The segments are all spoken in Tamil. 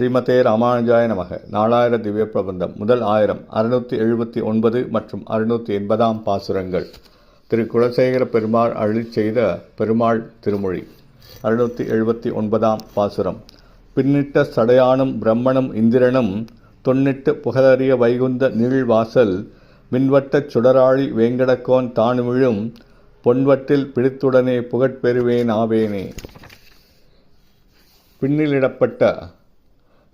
ஸ்ரீமதே ராமானுஜாய நமக. நாலாயிர திவ்ய பிரபந்தம். முதல் ஆயிரம். அறுநூற்றி எழுபத்தி ஒன்பது மற்றும் அறுநூற்றி எண்பதாம் பாசுரங்கள். திரு குலசேகர பெருமாள் அழி செய்த பெருமாள் திருமொழி. அறுநூற்றி எழுபத்தி ஒன்பதாம் பாசுரம். பின்னிட்ட சடையானும் பிரம்மனும் இந்திரனும் தொன்னிட்டு புகழறிய வைகுந்த நீழ்வாசல் மின்வட்டச் சுடராழி வேங்கடக்கோன் தானுமிழும் பொன்வட்டில் பிடித்துடனே புகழ்பெறுவேன் ஆவேனே. பின்னிலிடப்பட்ட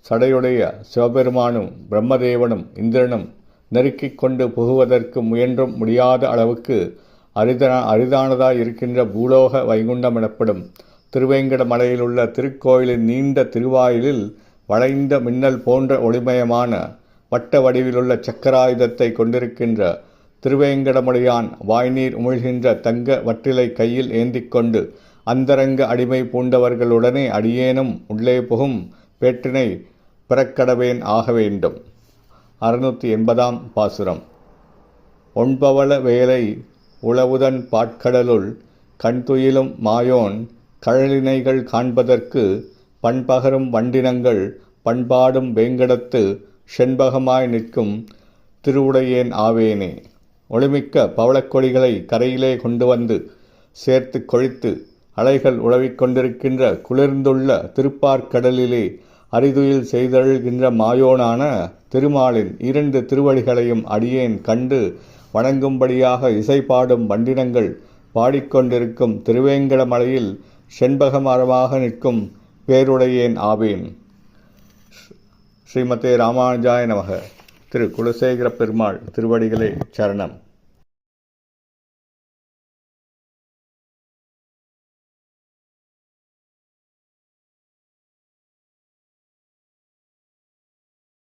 சடையுடைய சிவபெருமானும் பிரம்மதேவனும் இந்திரனும் நெருக்கிக் கொண்டு புகுவதற்கு முயன்றும் முடியாத அளவுக்கு அரிதா அரிதானதாய் இருக்கின்ற பூலோக வைகுண்டம் எனப்படும் திருவேங்கட மலையிலுள்ள திருக்கோயிலின் நீண்ட திருவாயிலில் வளைந்த மின்னல் போன்ற ஒளிமயமான வட்ட வடிவிலுள்ள சக்கராயுதத்தை கொண்டிருக்கின்ற திருவேங்கடமுடையான் வாய்நீர் உமிழ்கின்ற தங்க வற்றிலை கையில் ஏந்திக்கொண்டு அந்தரங்க அடிமை பூண்டவர்களுடனே அடியேனும் உள்ளே புகும் பேற்றினை பிறக்கடவேன் ஆக வேண்டும். அறுநூற்றி எண்பதாம் பாசுரம். ஒன்பவள வேலை உளவுதன் பாட்கடலுள் கண்துயிலும் மாயோன் கழலினைகள் காண்பதற்கு பண்பகரும் வண்டினங்கள் பண்பாடும் வேங்கடத்து செண்பகமாய் நிற்கும் திருவுடையேன் ஆவேனே. ஒளிமிக்க பவளக்கொடிகளை கரையிலே கொண்டு வந்து சேர்த்து கொழித்து அலைகள் உழவிக் கொண்டிருக்கின்ற குளிர்ந்துள்ள திருப்பார்க்கடலிலே அரிதுயில் செய்தழுகின்ற மாயோனான திருமாலின் இரண்டு திருவடிகளையும் அடியேன் கண்டு வணங்கும்படியாக இசைப்பாடும் வண்டினங்கள் பாடிக்கொண்டிருக்கும் திருவேங்கடமலையில் செண்பக மரமாக நிற்கும் பேருடையேன் ஆவேன். ஸ்ரீமதே ராமானுஜாய நமக. திரு குலசேகர பெருமாள் திருவடிகளே சரணம்.